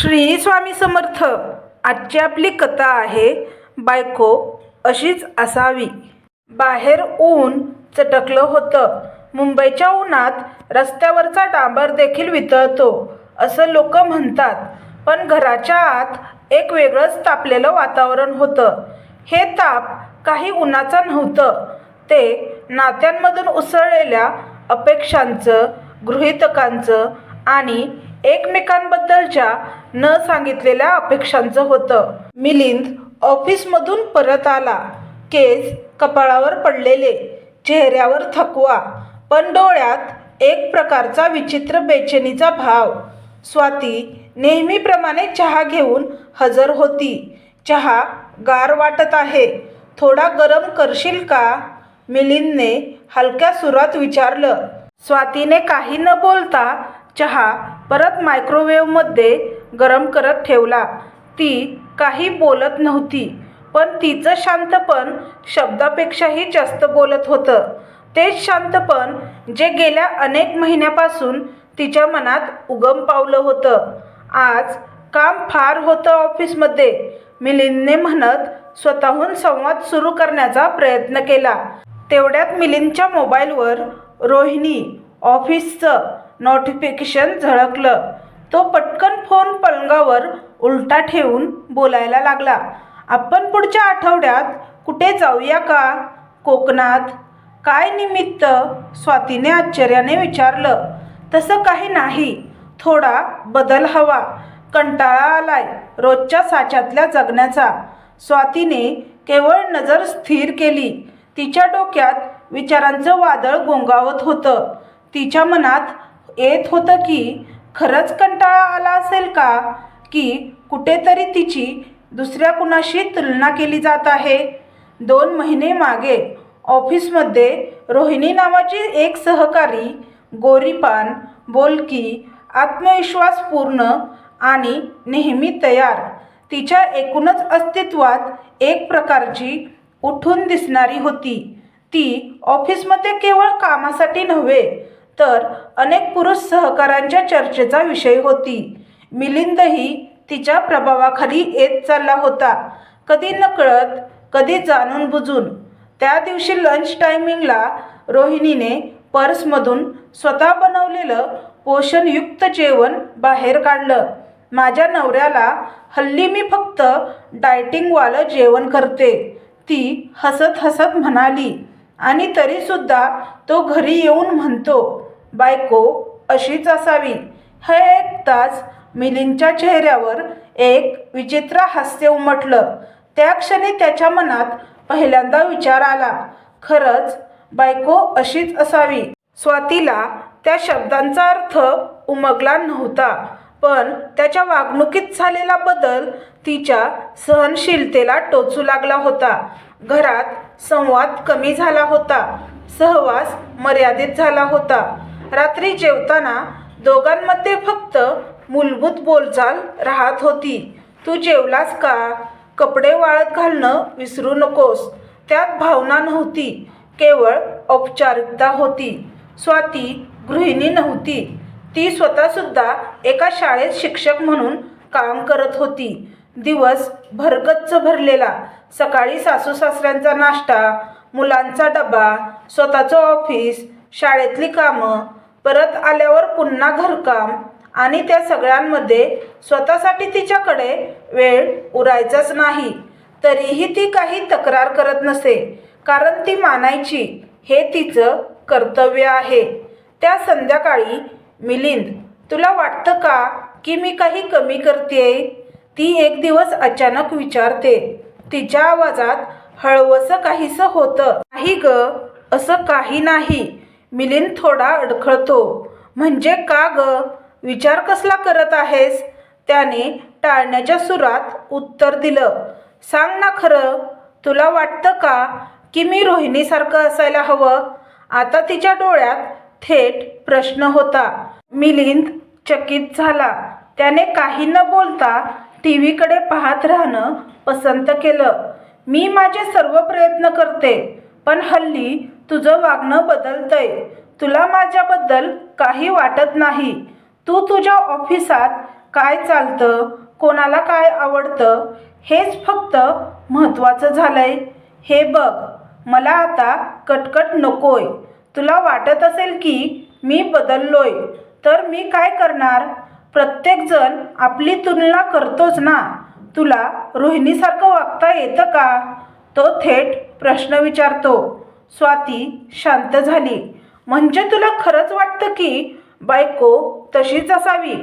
श्री स्वामी समर्थ आजची आपली कथा आहे बायको अशीच असावी. बाहेर ऊन चटकलं होतं. मुंबईच्या उन्हात रस्त्यावरचा डांबर देखील वितळतो असं लोक म्हणतात. पण घराच्या आत एक वेगळंच तापलेलं वातावरण होतं. हे ताप काही उन्हाचं नव्हतं. ते नात्यांमधून उसळलेल्या अपेक्षांचं गृहितकांचं आणि एकमेकांबद्दलच्या न सांगितलेल्या अपेक्षांचं होतं. मिलिंद ऑफिसमधून परत आला. केस कपाळावर पडलेले चेहऱ्यावर थकवा पण डोळ्यात एक प्रकारचा विचित्र बेचैनीचा भाव. स्वाती नेहमीप्रमाणे चहा घेऊन हजर होती. चहा गार वाटत आहे. थोडा गरम करशील का? मिलिंदने हलक्या सुरात विचारलं. स्वातीने काही न बोलता चहा परत मायक्रोवेव्हमध्ये गरम करत ठेवला. ती काही बोलत नव्हती पण तिचं शांतपण शब्दापेक्षाही जास्त बोलत होतं. तेच शांतपण जे गेल्या अनेक महिन्यापासून तिच्या मनात उगम पावलं होतं. आज काम फार होतं ऑफिसमध्ये. मिलिंदने म्हणत स्वतःहून संवाद सुरू करण्याचा प्रयत्न केला. तेवढ्यात मिलिंदच्या मोबाईलवर रोहिणी ऑफिसचं नोटिफिकेशन झळकलं. तो पटकन फोन पलंगावर उलटा ठेवून बोलायला लागला. आपण पुढच्या आठवड्यात कुठे जाऊया का? कोकणात? काय निमित्त? स्वातीने आश्चर्याने विचारलं. तसं काही नाही. थोडा बदल हवा. कंटाळा आलाय. रोजच्या साच्यातल्या जगण्याचा. स्वातीने केवळ नजर स्थिर केली. तिच्या डोक्यात विचारांचं वादळ गोंगावत होतं. तिच्या मनात येत होतं की खरंच कंटाळा आला असेल का की कुठेतरी तिची दुसऱ्या कुणाशी तुलना केली जात आहे? दोन महिने मागे ऑफिसमध्ये रोहिणी नावाची एक सहकारी गोरीपान बोलकी आत्मविश्वासपूर्ण आणि नेहमी तयार तिच्या एकूणच अस्तित्वात एक प्रकारची उठून दिसणारी होती. ती ऑफिसमध्ये केवळ कामासाठी नव्हे तर अनेक पुरुष सहकारांच्या चर्चेचा विषय होती. मिलिंदही तिच्या प्रभावाखाली येत चालला होता. कधी नकळत कधी जाणून बुजून. त्या दिवशी लंच टायमिंगला रोहिणीने पर्समधून स्वतः बनवलेलं पोषणयुक्त जेवण बाहेर काढलं. माझ्या नवऱ्याला हल्ली मी फक्त डायटिंगवालं जेवण करते ती हसत हसत म्हणाली. आणि तरीसुद्धा तो घरी येऊन म्हणतो बायको अशीच असावी. हे ऐकताच मिलिंदच्या चेहऱ्यावर एक विचित्र हास्य उमटलं. त्या क्षणी त्याच्या मनात पहिल्यांदा विचार आला. खरंच बायको अशीच असावी. स्वातीला त्या शब्दांचा अर्थ उमगला नव्हता पण त्याच्या वागणुकीत झालेला बदल तिच्या सहनशीलतेला टोचू लागला होता. घरात संवाद कमी झाला होता. सहवास मर्यादित झाला होता. रात्री जेवताना दोघांमध्ये फक्त मूलभूत बोलचाल राहत होती. तू जेवलास का? कपडे वाळत घालणं विसरू नकोस. त्यात भावना नव्हती. केवळ औपचारिकता होती. स्वाती गृहिणी नव्हती. ती स्वतःसुद्धा एका शाळेत शिक्षक म्हणून काम करत होती. दिवस भरगच्च भरलेला. सकाळी सासू सासऱ्यांचा नाश्ता मुलांचा डबा स्वतःचं ऑफिस शाळेतली कामं परत आल्यावर पुन्हा घरकाम आणि त्या सगळ्यांमध्ये स्वतःसाठी तिच्याकडे वेळ उरायचाच नाही. तरीही ती काही तक्रार करत नसे कारण ती मानायची हे तिचं कर्तव्य आहे. त्या संध्याकाळी मिलिंद तुला वाटतं का की मी काही कमी करते ती एक दिवस अचानक विचारते. तिच्या आवाजात हळवसं काहीसं होतं. नाही ग असं काही नाही. मिलिंद थोडा अडखळतो. म्हणजे का ग? विचार कसला करत आहेस? त्याने टाळण्याच्या सुरात उत्तर दिलं. सांग ना खरं तुला वाटतं का की मी रोहिणीसारखं असायला हवं? आता तिच्या डोळ्यात थेट प्रश्न होता. मिलिंद चकित झाला. त्याने काही न बोलता टी व्हीकडे पाहत राहणं पसंत केलं. मी माझे सर्व प्रयत्न करते. पण हल्ली तुझं वागणं बदलतंय. तुला माझ्याबद्दल काही वाटत नाही. तू तुझ्या ऑफिसात काय चालतं कोणाला काय आवडतं हेच फक्त महत्त्वाचं झालंय. हे बघ मला आता कटकट नकोय. तुला वाटत असेल की मी बदललोय तर मी काय करणार? प्रत्येकजण आपली तुलना करतोच ना. तुला रोहिणीसारखं वागता येतं का? तो थेट प्रश्न विचारतो. स्वाती शांत झाली. म्हणजे तुला खरंच वाटतं की बायको तशीच असावी?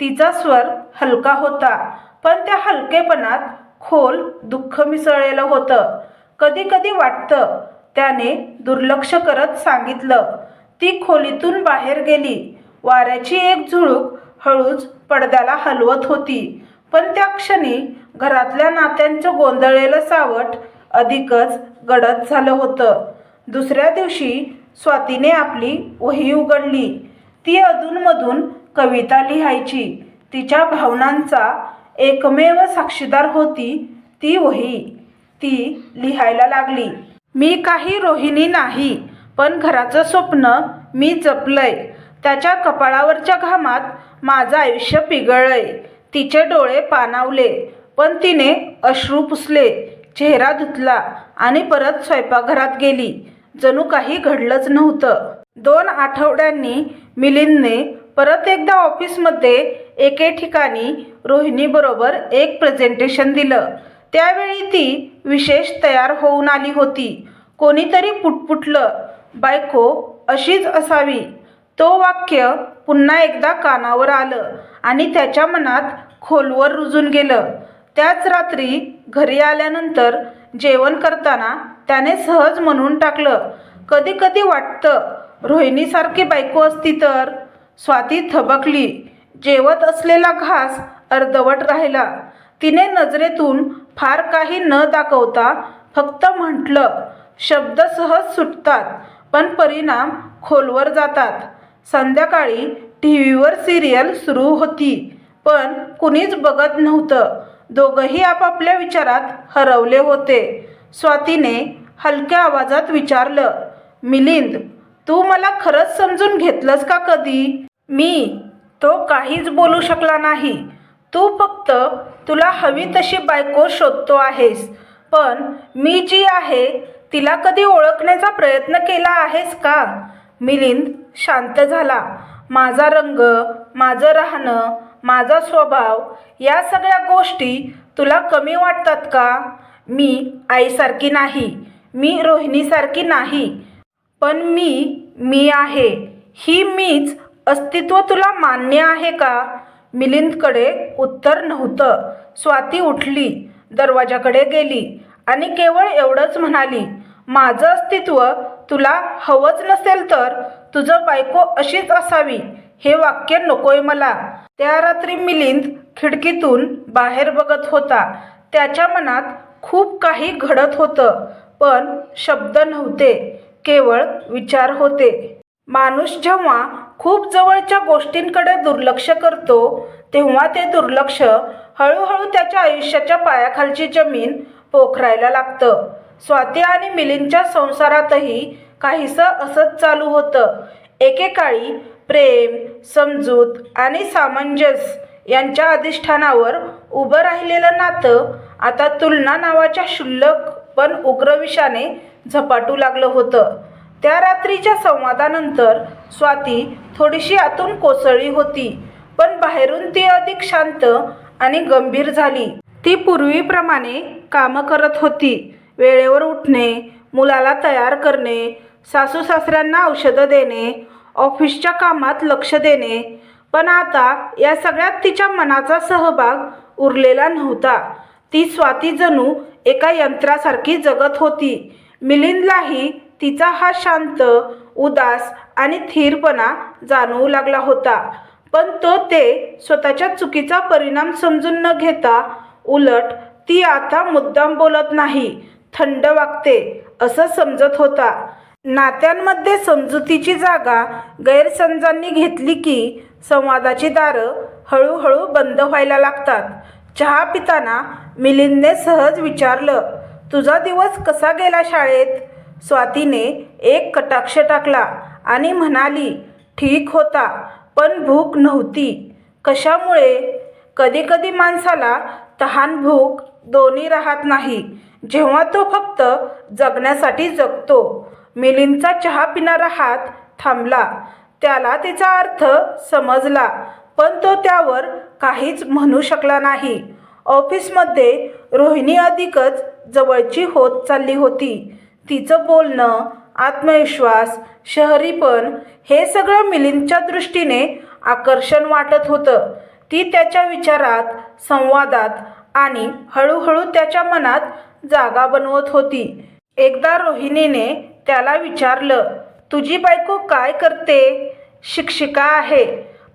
तिचा स्वर हलका होता पण त्या हलकेपणात खोल दुःख मिसळलेलं होतं. कधी कधी वाटतं त्याने दुर्लक्ष करत सांगितलं. ती खोलीतून बाहेर गेली. वाऱ्याची एक झुळूक हळूच पडद्याला हलवत होती. पण त्या क्षणी घरातल्या नात्यांचं गोंधळलेलं सावट अधिकच गडद झालं होतं. दुसऱ्या दिवशी स्वातीने आपली वही उघडली. ती अधूनमधून कविता लिहायची. तिच्या भावनांचा एकमेव साक्षीदार होती ती वही. ती लिहायला लागली. मी काही रोहिणी नाही पण घराचं स्वप्न मी जपलंय. त्याच्या कपाळावरच्या घामात माझं आयुष्य पिघळलंय. तिचे डोळे पाणावले पण तिने अश्रू पुसले. चेहरा धुतला आणि परत स्वयंपाकघरात गेली. जणू काही घडलंच नव्हतं. दोन आठवड्यांनी मिलिंदने परत एकदा ऑफिसमध्ये एके ठिकाणी रोहिणीबरोबर एक प्रेझेंटेशन दिलं. त्यावेळी ती विशेष तयार होऊन आली होती. कोणीतरी पुटपुटलं बायको अशीच असावी. तो वाक्य पुन्हा एकदा कानावर आलं आणि त्याच्या मनात खोलवर रुजून गेलं. त्याच रात्री घरी आल्यानंतर जेवण करताना त्याने सहज म्हणून टाकलं कधी कधी वाटतं रोहिणीसारखी बायको असती तर. स्वाती थबकली. जेवत असलेला घास अर्धवट राहिला. तिने नजरेतून फार काही न दाखवता फक्त म्हटलं शब्द सहज सुटतात पण परिणाम खोलवर जातात. संध्याकाळी टी व्हीवर सिरियल सुरू होती पण कुणीच बघत नव्हतं. दोघंही आपापल्या विचारात हरवले होते. स्वातीने हलक्या आवाजात विचारलं मिलिंद तू मला खरंच समजून घेतलंस का कधी? मी तो काहीच बोलू शकला नाही. तू फक्त तुला हवी तशी बायको शोधतो आहेस. पण मी जी आहे तिला कधी ओळखण्याचा प्रयत्न केला आहेस का? मिलिंद शांत झाला. माझा रंग माझं राहणं माझा स्वभाव या सगळ्या गोष्टी तुला कमी वाटतात का? मी आईसारखी नाही मी रोहिणीसारखी नाही पण मी मी आहे. ही मीच अस्तित्व तुला मान्य आहे का? मिलिंदकडे उत्तर नव्हतं. स्वाती उठली दरवाजाकडे गेली आणि केवळ एवढंच म्हणाली माझं अस्तित्व तुला हवंच नसेल तर तुझं बायको अशीच असावी हे वाक्य नकोय मला. त्या रात्री मिलिंद खिडकीतून बाहेर बघत होता. त्याच्या मनात खूप काही घडत होतं पण शब्द नव्हते केवळ विचार होते. माणूस जेव्हा खूप जवळच्या गोष्टींकडे दुर्लक्ष करतो तेव्हा ते दुर्लक्ष हळूहळू त्याच्या आयुष्याच्या पायाखालची जमीन पोखरायला लागतं. स्वाती आणि मिलिंदच्या संसारातही काहीसं असंच चालू होतं. एकेकाळी प्रेम समजूत आणि सामंजस्य यांच्या अधिष्ठानावर उभं राहिलेलं नातं आता तुलना नावाच्या क्षुल्लक पण उग्र विषाने झपाटू लागलं होतं. त्या रात्रीच्या संवादानंतर स्वाती थोडीशी आतून कोसळली होती पण बाहेरून ती अधिक शांत आणि गंभीर झाली. ती पूर्वीप्रमाणे कामं करत होती. वेळेवर उठणे मुलाला तयार करणे सासू सासऱ्यांना औषधं देणे ऑफिसच्या कामात लक्ष देणे. पण आता या सगळ्यात तिच्या मनाचा सहभाग उरलेला नव्हता. ती स्वाती जणू एका यंत्रासारखी जगत होती. मिलिंदलाही तिचा हा शांत उदास आणि थीरपणा जाणवू लागला होता. पण तो ते स्वतःच्या चुकीचा परिणाम समजून न घेता उलट ती आता मुद्दाम बोलत नाही थंड वागते असं समजत होता. नात्यांमध्ये समजुतीची जागा गैरसमजांनी घेतली की संवादाची दारं हळूहळू बंद व्हायला लागतात. चहा पिताना मिलिंदने सहज विचारलं तुझा दिवस कसा गेला शाळेत? स्वातीने एक कटाक्ष टाकला आणि म्हणाली ठीक होता पण भूक नव्हती. कशामुळे? कधीकधी माणसाला तहान भूक दोन्ही राहत नाही. जेव्हा तो फक्त जगण्यासाठी जगतो मिलिंदचा चहा पिणारा हात थांबला. त्याला तिचा अर्थ समजला पण तो त्यावर काहीच म्हणू शकला नाही. ऑफिसमध्ये रोहिणी अधिकच जवळची होत चालली होती. तिचं बोलणं आत्मविश्वास शहरीपण हे सगळं मिलिंदच्या दृष्टीने आकर्षण वाटत होतं. ती त्याच्या विचारात संवादात आणि हळूहळू त्याच्या मनात जागा बनवत होती. एकदा रोहिणीने त्याला विचारलं तुझी बायको काय करते? शिक्षिका आहे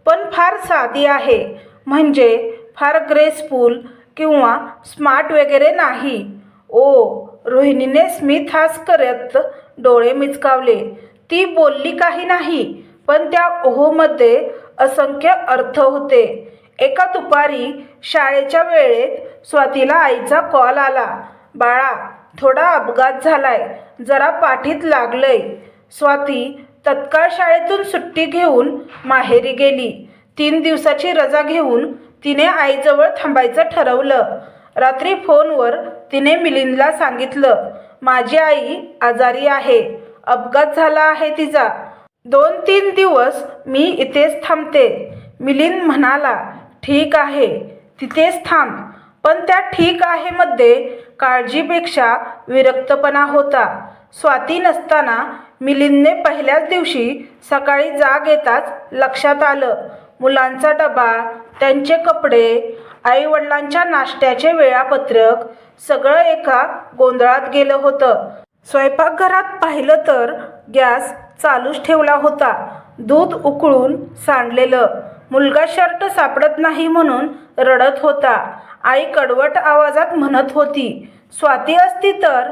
पण फार साधी आहे. म्हणजे फार ग्रेसफुल किंवा स्मार्ट वगैरे नाही. ओ रोहिणीने स्मित हास करत डोळे मिचकावले. ती बोलली काही नाही पण त्या ओहोमध्ये असंख्य अर्थ होते. एका दुपारी शाळेच्या वेळेत स्वातीला आईचा कॉल आला. बाळा थोडा अपघात झालाय. जरा पाठीत लागलंय. स्वाती तत्काळ शाळेतून सुट्टी घेऊन माहेरी गेली. तीन दिवसाची रजा घेऊन तिने आईजवळ थांबायचं ठरवलं. रात्री फोनवर तिने मिलिंदला सांगितलं माझी आई आजारी आहे. अपघात झाला आहे तिचा. दोन तीन दिवस मी इथेच थांबते. मिलिंद म्हणाला ठीक आहे तिथेच थांब. पण त्या ठीक आहे मध्ये काळजीपेक्षा विरक्तपणा होता. स्वाती नसताना मिलिंदने पहिल्याच दिवशी सकाळी जाग येताच लक्षात आलं. मुलांचा डबा त्यांचे कपडे आईवडिलांच्या नाश्त्याचे वेळापत्रक सगळं एका गोंधळात गेलं होतं. स्वयंपाकघरात पाहिलं तर गॅस चालूच ठेवला होता. दूध उकळून सांडलेलं. मुलगा शर्ट सापडत नाही म्हणून रडत होता. आई कडवट आवाजात म्हणत होती स्वाती असती तर?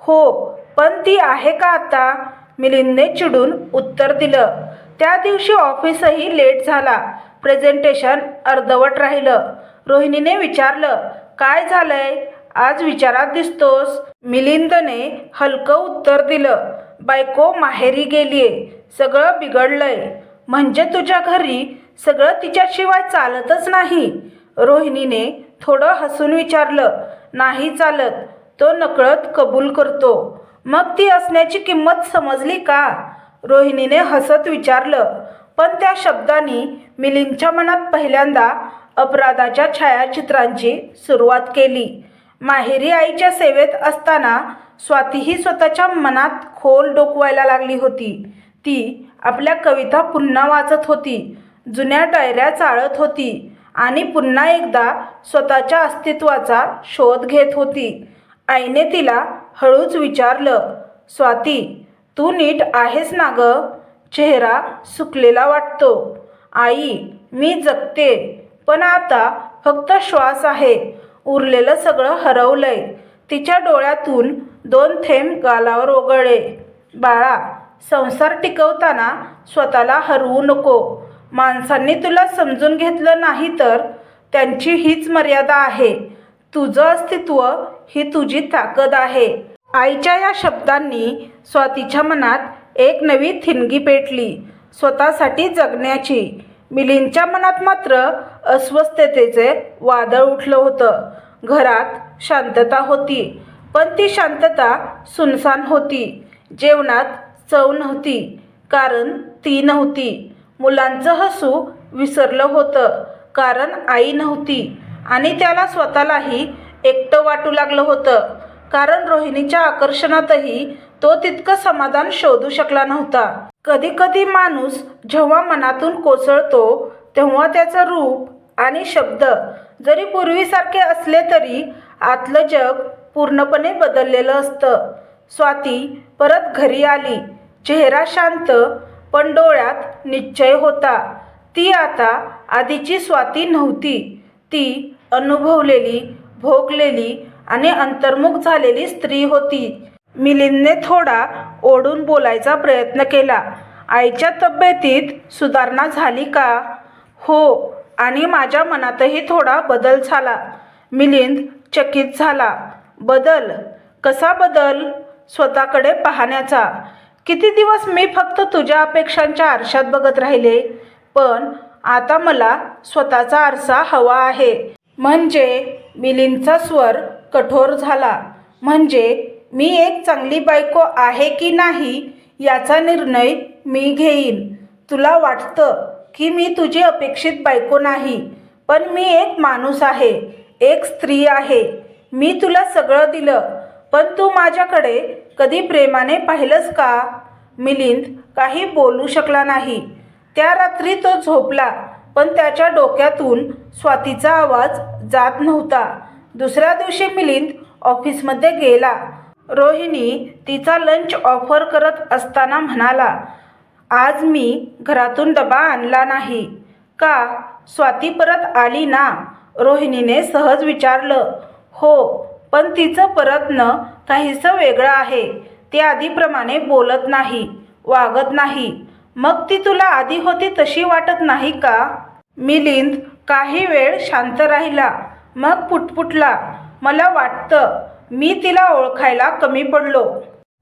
हो पण ती आहे का आता? मिलिंदने चिडून उत्तर दिलं त्या दिवशी ऑफिसही लेट झाला प्रेझेंटेशन अर्धवट राहिलं. रोहिणीने विचारलं काय झालंय? आज विचारात दिसतोस? मिलिंदने हलकं उत्तर दिलं बायको माहेरी गेलीये सगळं बिघडलंय. म्हणजे तुझ्या घरी सगळं तिच्याशिवाय चालतच नाही. रोहिणीने थोडं हसून विचारलं नाही चालत तो नकळत कबूल करतो. मग ती असण्याची किंमत समजली का? रोहिणीने हसत विचारलं. पण त्या शब्दांनी मिलिंदच्या मनात पहिल्यांदा अपराधाच्या छायाचित्रांची सुरुवात केली. माहेरी आईच्या सेवेत असताना स्वातीही स्वतःच्या मनात खोल डोकवायला लागली होती. ती आपल्या कविता पुन्हा वाचत होती जुन्या डायऱ्या चाळत होती. आणि पुन्हा एकदा स्वतःच्या अस्तित्वाचा शोध घेत होती. आईने तिला हळूच विचारलं स्वाती तू नीट आहेस ना ग? चेहरा सुकलेला वाटतो. आई मी जगते पण आता फक्त श्वास आहे. उरलेलं सगळं हरवलंय. तिच्या डोळ्यातून दोन थेंब गालावर ओघळले. बाळा संसार टिकवताना स्वतःला हरवू नको. माणसांनी तुला समजून घेतलं नाही तर त्यांची हीच मर्यादा आहे. तुझं अस्तित्व ही तुझी ताकद आहे. आईच्या या शब्दांनी स्वातीच्या मनात एक नवी थिणगी पेटली स्वतःसाठी जगण्याची. मिलिंदच्या मनात मात्र अस्वस्थतेचे वादळ उठलं होतं. घरात शांतता होती पण ती शांतता सुनसान होती. जेवणात चव नव्हती कारण ती नव्हती. मुलांचं हसू विसरलं होतं. कारण आई नव्हती आणि त्याला स्वतःलाही एकटं वाटू लागलं होतं. कारण रोहिणीच्या आकर्षणातही तो तितकं समाधान शोधू शकला नव्हता. कधीकधी माणूस जेव्हा मनातून कोसळतो तेव्हा त्याचं रूप आणि शब्द जरी पूर्वीसारखे असले तरी आतलं जग पूर्णपणे बदललेलं असतं. स्वाती परत घरी आली. चेहरा शांत पण डोळ्यात निश्चय होता. ती आता आधीची स्वाती नव्हती. ती अनुभवलेली भोगलेली आणि अंतर्मुख झालेली स्त्री होती. मिलिंदने थोडा ओढून बोलायचा प्रयत्न केला. आईच्या तब्येतीत सुधारणा झाली का? हो आणि माझ्या मनातही थोडा बदल झाला. मिलिंद चकित झाला. बदल? कसा बदल? स्वतःकडे पाहण्याचा. किती दिवस मी फक्त तुझ्या अपेक्षांच्या आरशात बघत राहिले? पण आता मला स्वतःचा आरसा हवा आहे. म्हणजे मिलिंदचा स्वर कठोर झाला. म्हणजे मी एक चांगली बायको आहे की नाही याचा निर्णय मी घेईन. तुला वाटतं की मी तुझी अपेक्षित बायको नाही पण मी एक माणूस आहे एक स्त्री आहे. मी तुला सगळं दिलं पण तू माझ्याकडे कधी प्रेमाने पाहिलंस का? मिलिंद काही बोलू शकला नाही. त्या रात्री तो झोपला पण त्याच्या डोक्यातून स्वातीचा आवाज जात नव्हता. दुसऱ्या दिवशी मिलिंद ऑफिसमध्ये गेला. रोहिणी तिचा लंच ऑफर करत असताना म्हणाला आज मी घरातून डबा आणला नाही. का? स्वाती परत आली ना? रोहिणीने सहज विचारलं. हो पण तिचं परतणं काहीसं वेगळं आहे. ती आधीप्रमाणे बोलत नाही वागत नाही. मग ती तुला आधी होती तशी वाटत नाही का? मिलिंद काही वेळ शांत राहिला मग पुटपुटला मला वाटतं मी तिला ओळखायला कमी पडलो.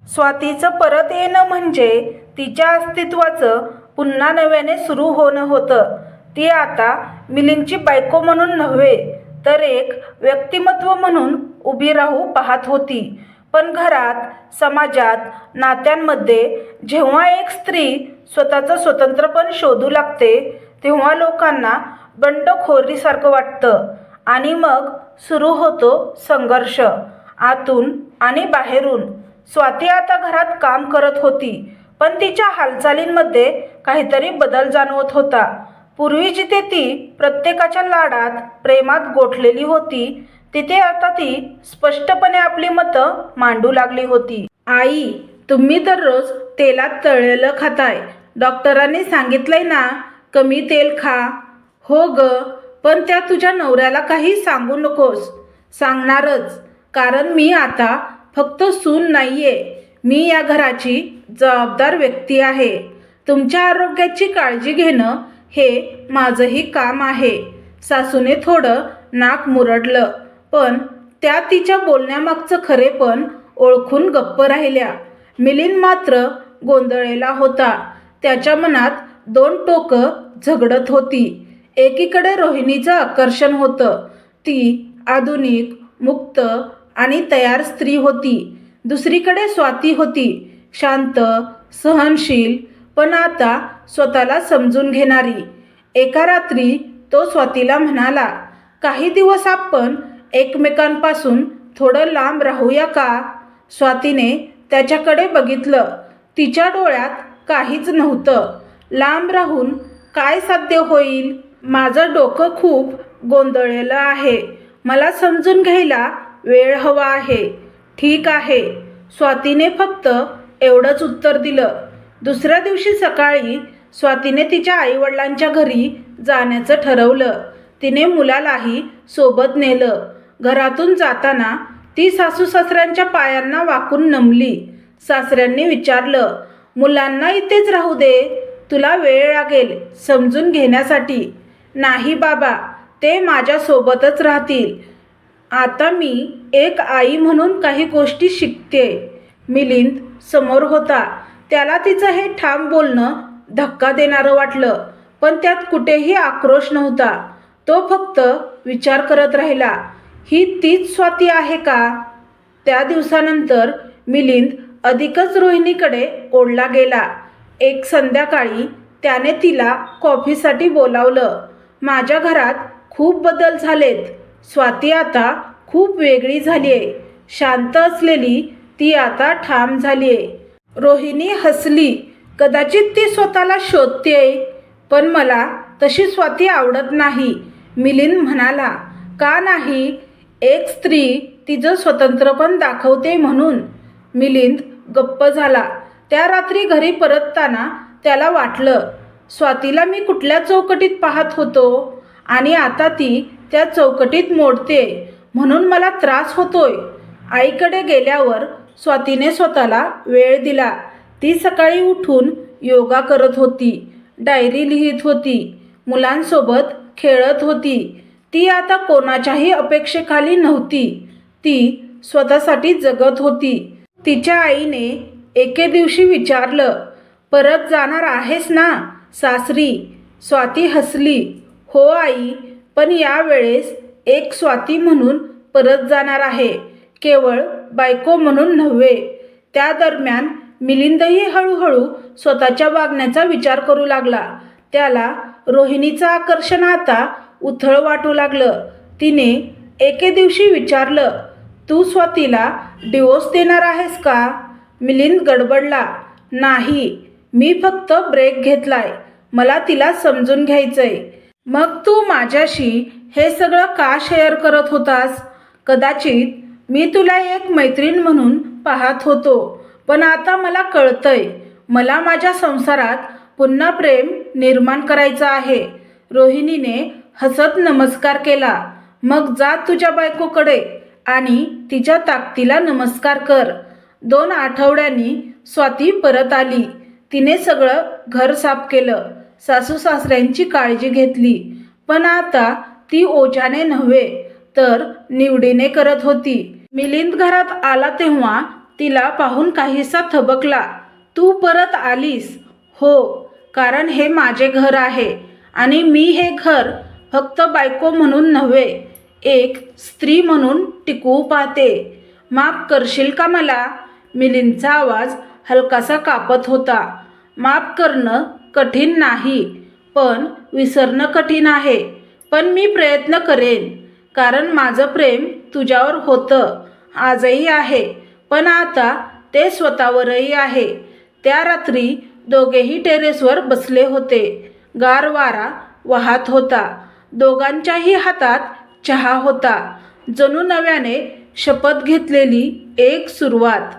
स्वातीचं परत येणं म्हणजे तिच्या अस्तित्वाचं पुन्हा नव्याने सुरू होणं होतं. ती आता मिलिंदची बायको म्हणून नव्हे तर एक व्यक्तिमत्व म्हणून उभी राहू पाहत होती. पण घरात समाजात नात्यांमध्ये जेव्हा एक स्त्री स्वतःचं स्वतंत्रपण शोधू लागते तेव्हा लोकांना बंडखोरीसारखं वाटतं आणि मग सुरू होतो संघर्ष. आतून आणि बाहेरून. स्वाती आता घरात काम करत होती पण तिच्या हालचालींमध्ये काहीतरी बदल जाणवत होता. पूर्वी जिथे ती प्रत्येकाच्या लाडात प्रेमात गोठलेली होती तिथे आता ती स्पष्टपणे आपली मतं मांडू लागली होती. आई तुम्ही दररोज तेलात तळलेलं खाताय. डॉक्टरांनी सांगितलंय ना कमी तेल खा. हो ग पण त्या तुझ्या नवऱ्याला काही सांगू नकोस. सांगणारच. कारण मी आता फक्त सून नाहीये. मी या घराची जबाबदार व्यक्ती आहे. तुमच्या आरोग्याची काळजी घेणं हे माझंही काम आहे. सासूने थोडं नाक मुरडलं पण त्या तिच्या बोलण्यामागचं खरेपण ओळखून गप्प राहिल्या. मिलिंद मात्र गोंधळलेला होता. त्याच्या मनात दोन टोकं झगडत होती. एकीकडे रोहिणीचं आकर्षण होतं. ती आधुनिक मुक्त आणि तयार स्त्री होती. दुसरीकडे स्वाती होती. शांत सहनशील पण आता स्वतःला समजून घेणारी. एका रात्री तो स्वातीला म्हणाला काही दिवस आपण एकमेकांपासून थोडं लांब राहूया का? स्वातीने त्याच्याकडे बघितलं. तिच्या डोळ्यात काहीच नव्हतं. लांब राहून काय साध्य होईल? माझं डोकं खूप गोंधळलेलं आहे. मला समजून घ्यायला वेळ हवा आहे. ठीक आहे. स्वातीने फक्त एवढंच उत्तर दिलं. दुसऱ्या दिवशी सकाळी स्वातीने तिच्या आईवडिलांच्या घरी जाण्याचं ठरवलं. तिने मुलालाही सोबत नेलं. घरातून जाताना ती सासू सासऱ्यांच्या पायांना वाकून नमली. सासऱ्यांनी विचारलं मुलांना इथेच राहू दे. तुला वेळ लागेल समजून घेण्यासाठी. नाही बाबा ते माझ्यासोबतच राहतील. आता मी एक आई म्हणून काही गोष्टी शिकते. मिलिंद समोर होता. त्याला तिचं हे ठाम बोलणं धक्का देणारं वाटलं पण त्यात कुठेही आक्रोश नव्हता. तो फक्त विचार करत राहिला ही तीच स्वाती आहे का? त्या दिवसानंतर मिलिंद अधिकच रोहिणीकडे ओढला गेला. एक संध्याकाळी त्याने तिला कॉफीसाठी बोलावलं माझ्या घरात खूप बदल झालेत. स्वाती आता खूप वेगळी झाली आहे शांत असलेली ती आता ठाम झाली आहे रोहिणी हसली. कदाचित ती स्वतःला शोधते पण मला तशी स्वाती आवडत नाही. मिलिंद म्हणाला का नाही? एक स्त्री तिचं स्वतंत्रपण दाखवते म्हणून. मिलिंद गप्प झाला. त्या रात्री घरी परतताना त्याला वाटलं स्वातीला मी कुठल्या चौकटीत पाहत होतो आणि आता ती त्या चौकटीत मोडते म्हणून मला त्रास होतोय. आईकडे गेल्यावर स्वातीने स्वतःला वेळ दिला. ती सकाळी उठून योगा करत होती. डायरी लिहित होती. मुलांसोबत खेळत होती. ती आता कोणाच्याही अपेक्षेखाली नव्हती. ती स्वतःसाठी जगत होती. तिच्या आईने एके दिवशी विचारलं परत जाणार आहेस ना सासरी? स्वाती हसली. हो आई पण यावेळेस एक स्वाती म्हणून परत जाणार आहे. केवळ बायको म्हणून नव्हे त्या दरम्यान मिलिंदही हळूहळू स्वतःच्या वागण्याचा विचार करू लागला. त्याला रोहिणीचं आकर्षण आता उथळ वाटू लागलं. तिने एके दिवशी विचारलं तू स्वतीला डिवोर्स देणार आहेस का? मिलिंद गडबडला नाही मी फक्त ब्रेक घेतलाय मला तिला समजून घ्यायचंय. मग तू माझ्याशी हे सगळं का शेअर करत होतास? कदाचित मी तुला एक मैत्रीण म्हणून पाहत होतो पण आता मला कळतंय मला माझ्या संसारात पुन्हा प्रेम निर्माण करायचं आहे. रोहिणीने हसत नमस्कार केला. मग जा तुझ्या बायकोकडे आणि तिच्या ताकदीला नमस्कार कर. दोन आठवड्यांनी स्वाती परत आली. तिने सगळं घर साफ केलं. सासू सासऱ्यांची काळजी घेतली. पण आता ती ओझ्याने नव्हे तर निवडीने करत होती. मिलिंद घरात आला तेव्हा तिला पाहून काहीसा थबकला. तू परत आलीस. हो कारण हे माझे घर आहे आणि मी हे घर फक्त बायको म्हणून नव्हे एक स्त्री म्हणून टिकवू पाहते. माफ करशील का मला? मिलिंदचा आवाज हलकासा कापत होता. माफ करणं कठीण नाही पण विसरणं कठीण आहे. पण मी प्रयत्न करेन कारण माझं प्रेम तुझ्यावर होतं. आजही आहे. पण आता ते स्वतःवरही आहे. त्या रात्री दोघेही टेरेसवर बसले होते. गार वारा वाहत होता. दोघांच्याही हातात चहा होता. जणू नव्याने शपथ घेतलेली एक सुरुवात.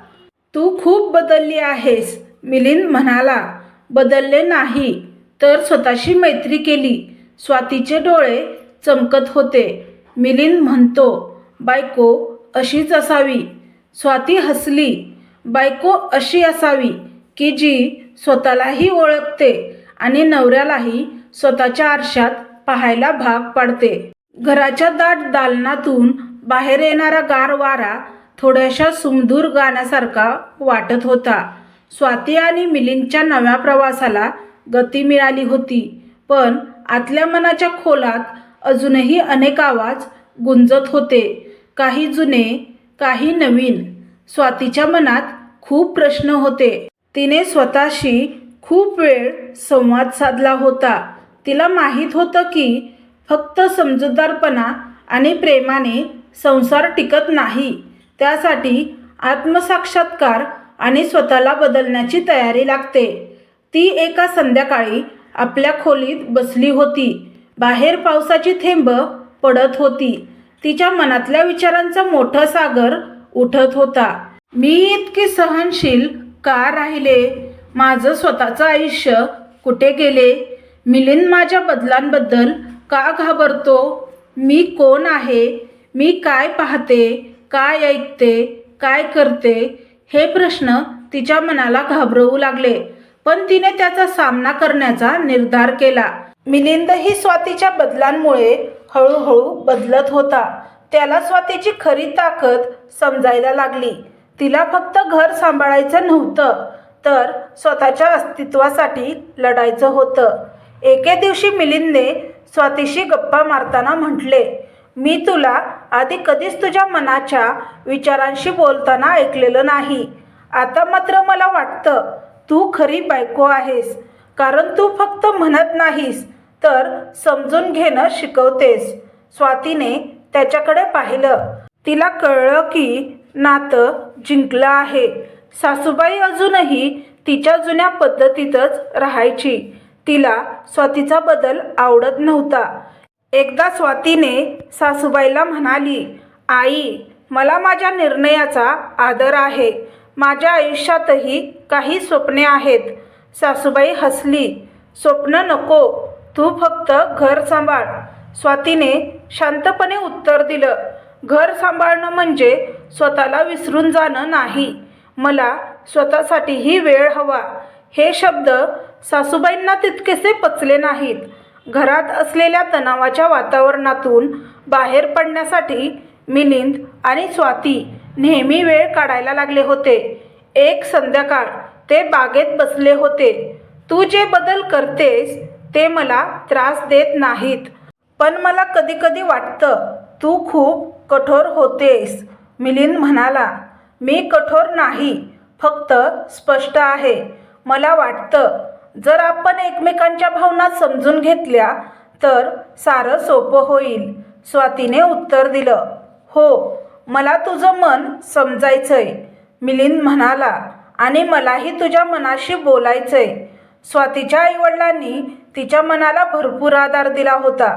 तू खूप बदलली आहेस मिलिंद म्हणाला. बदलले नाही तर स्वतःशी मैत्री केली. स्वातीचे डोळे चमकत होते. मिलिंद म्हणतो बायको अशीच असावी. स्वाती हसली बायको अशी असावी की जी स्वतःलाही ओळखते आणि नवऱ्यालाही स्वतःच्या आरशात पाहायला भाग पाडते. घराच्या दाट दालनातून बाहेर येणारा गार वारा थोड्याशा सुमधूर गाण्यासारखा वाटत होता. स्वाती आणि मिलिंदच्या नव्या प्रवासाला गती मिळाली होती पण आतल्या मनाच्या खोलात अजूनही अनेक आवाज गुंजत होते. काही जुने काही नवीन स्वातीच्या मनात खूप प्रश्न होते. तिने स्वतःशी खूप वेळ संवाद साधला होता. तिला माहीत होतं की फक्त समजूतदारपणा आणि प्रेमाने संसार टिकत नाही. त्यासाठी आत्मसाक्षात्कार आणि स्वतःला बदलण्याची तयारी लागते. ती एका संध्याकाळी आपल्या खोलीत बसली होती. बाहेर पावसाची थेंब पडत होती. तिच्या मनातल्या विचारांचा मोठा सागर उठत होता. मी इतकी सहनशील का राहिले? माझं स्वतःचं आयुष्य कुठे गेले? मिलिंद माझ्या बदलांबद्दल का घाबरतो? मी कोण आहे? मी काय पाहते? काय ऐकते? काय करते? हे प्रश्न तिच्या मनाला घाबरवू लागले पण तिने त्याचा सामना करण्याचा निर्धार केला. मिलिंद ही स्वातीच्या बदलांमुळे हळूहळू बदलत होता. त्याला स्वातीची खरी ताकद समजायला लागली. तिला फक्त घर सांभाळायचं नव्हतं तर स्वतःच्या अस्तित्वासाठी लढायचं होतं. एके दिवशी मिलिंदने स्वातीशी गप्पा मारताना म्हटले मी तुला आधी कधीच तुझ्या मनाच्या विचारांशी बोलताना ऐकलेलं नाही. आता मात्र मला वाटतं तू खरी बायको आहेस कारण तू फक्त म्हणत नाहीस. तर समजून घेणं शिकवतेस. स्वातीने त्याच्याकडे पाहिलं. तिला कळलं की नातं जिंकलं आहे. सासूबाई अजूनही तिच्या जुन्या पद्धतीतच राहायची. तिला स्वातीचा बदल आवडत नव्हता. एकदा स्वातीने सासूबाईला म्हणाली आई मला माझ्या निर्णयाचा आदर आहे. माझ्या आयुष्यातही काही स्वप्ने आहेत. सासूबाई हसली. स्वप्न नको. तू फक्त घर सांभाळ. स्वातीने शांतपणे उत्तर दिलं. घर सांभाळणं म्हणजे स्वतःला विसरून जाणं नाही. मला स्वतःसाठीही वेळ हवा. हे शब्द सासूबाईंना तितकेसे पचले नाहीत. घरात असलेल्या तणावाच्या वातावरणातून बाहेर पडण्यासाठी मिलिंद आणि स्वाती नेहमी वेळ काढायला लागले होते. एक संध्याकाळ ते बागेत बसले होते. तू जे बदल करतेस ते मला त्रास देत नाहीत. पण मला कधीकधी वाटतं तू खूप कठोर होतेस. मिलिंद म्हणाला. मी कठोर नाही फक्त स्पष्ट आहे. मला वाटतं जर आपण एकमेकांच्या भावना समजून घेतल्या तर सारं सोपं होईल. स्वातीने उत्तर दिलं. हो मला तुझं मन समजायचंय. मिलिंद म्हणाला. आणि मलाही तुझ्या मनाशी बोलायचंय. स्वातीच्या आईवडिलांनी तिच्या मनाला भरपूर आधार दिला होता.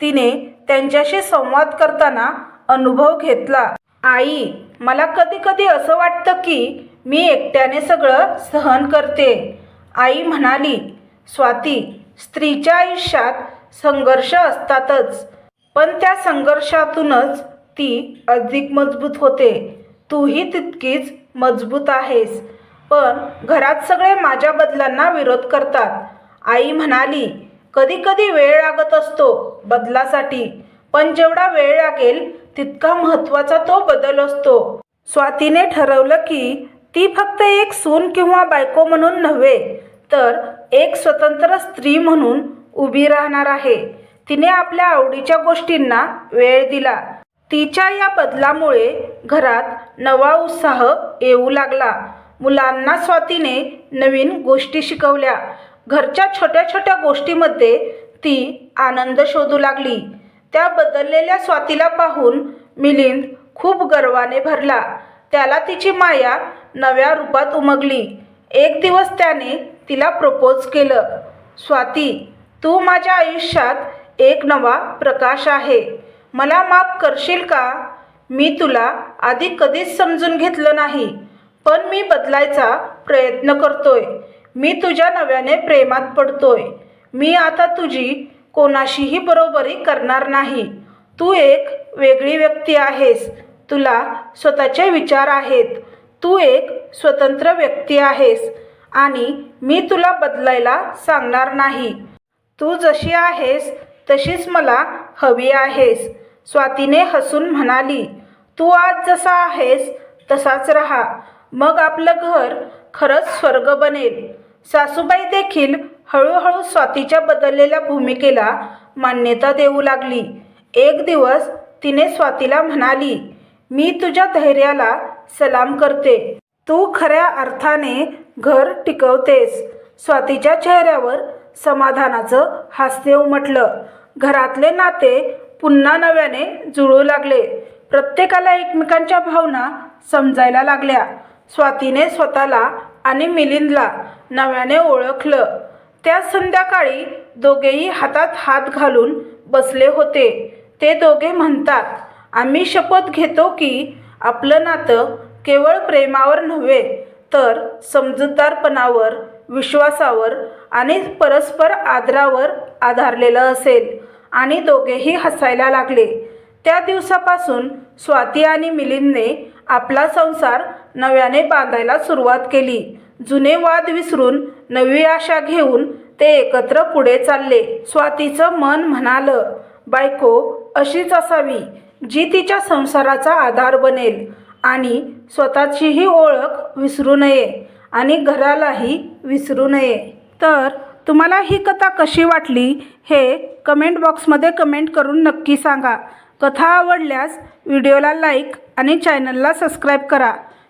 तिने त्यांच्याशी संवाद करताना अनुभव घेतला. आई मला कधी कधी असं वाटतं की मी एकट्याने सगळं सहन करते. आई म्हणाली स्वाती स्त्रीच्या आयुष्यात संघर्ष असतातच पण त्या संघर्षातूनच ती अधिक मजबूत होते. तूही तितकीच मजबूत आहेस. पण घरात सगळे माझ्या बदलांना विरोध करतात. आई म्हणाली कधी कधी वेळ लागत असतो बदलासाठी पण जेवढा वेळ लागेल तितका महत्त्वाचा तो बदल असतो. स्वातीने ठरवलं की ती फक्त एक सून किंवा बायको म्हणून नव्हे तर एक स्वतंत्र स्त्री म्हणून उभी राहणार आहे. तिने आपल्या आवडीच्या गोष्टींना वेळ दिला. तिच्या या बदलामुळे घरात नवा उत्साह येऊ लागला. मुलांना स्वातीने नवीन गोष्टी शिकवल्या. घरच्या छोट्या छोट्या गोष्टीमध्ये ती आनंद शोधू लागली. त्या बदललेल्या स्वातीला पाहून मिलिंद खूप गर्वाने भरला. त्याला तिची माया नव्या रूपात उमगली. एक दिवस त्याने तिला प्रपोज केलं स्वाती तू माझ्या आयुष्यात एक नवा प्रकाश आहे. मला माफ करशील का? मी तुला आधी कधीच समजून घेतलं नाही. पण मी बदलायचा प्रयत्न करतोय. मी तुझ्या नव्याने प्रेमात पडतोय. मी आता तुझी कोणाशीही बरोबरी करणार नाही. तू एक वेगळी व्यक्ती आहेस. तुला स्वतःचे विचार आहेत. तू एक स्वतंत्र व्यक्ती आहेस. आणि मी तुला बदलायला सांगणार नाही. तू जशी आहेस तशीच मला हवी आहेस. स्वातीने हसून म्हणाली तू आज जसा आहेस तसाच राहा. मग आपलं घर खरंच स्वर्ग बनेल. सासूबाई देखील हळूहळू स्वातीच्या बदललेल्या भूमिकेला मान्यता देऊ लागली. एक दिवस तिने स्वातीला म्हणाली मी तुझ्या धैर्याला सलाम करते. तू खऱ्या अर्थाने घर टिकवतेस. स्वातीच्या चेहऱ्यावर समाधानाचं हास्य उमटलं. घरातले नाते पुन्हा नव्याने जुळू लागले. प्रत्येकाला एकमेकांच्या भावना समजायला लागल्या. स्वातीने स्वतःला आणि मिलिंदला नव्याने ओळखलं. त्या संध्याकाळी दोघेही हातात हात घालून बसले होते. ते दोघे म्हणतात आम्ही शपथ घेतो की आपलं नातं केवळ प्रेमावर नव्हे तर समजूतदारपणावर विश्वासावर आणि परस्पर आदरावर आधारलेलं असेल. आणि दोघेही हसायला लागले. त्या दिवसापासून स्वाती आणि मिलिंदने आपला संसार नव्याने बांधायला सुरुवात केली. जुने वाद विसरून नवी आशा घेऊन ते एकत्र पुढे चालले. स्वातीचं मन म्हणालं बायको अशीच असावी जी तिच्या संसाराचा आधार बनेल आणि स्वतःचीही ओळख विसरू नये आणि घरालाही विसरू नये. तर तुम्हाला ही कथा कशी वाटली हे कमेंट बॉक्समध्ये कमेंट करून नक्की सांगा. कथा आवडल्यास व्हिडिओला लाईक आणि चॅनलला सबस्क्राईब करा.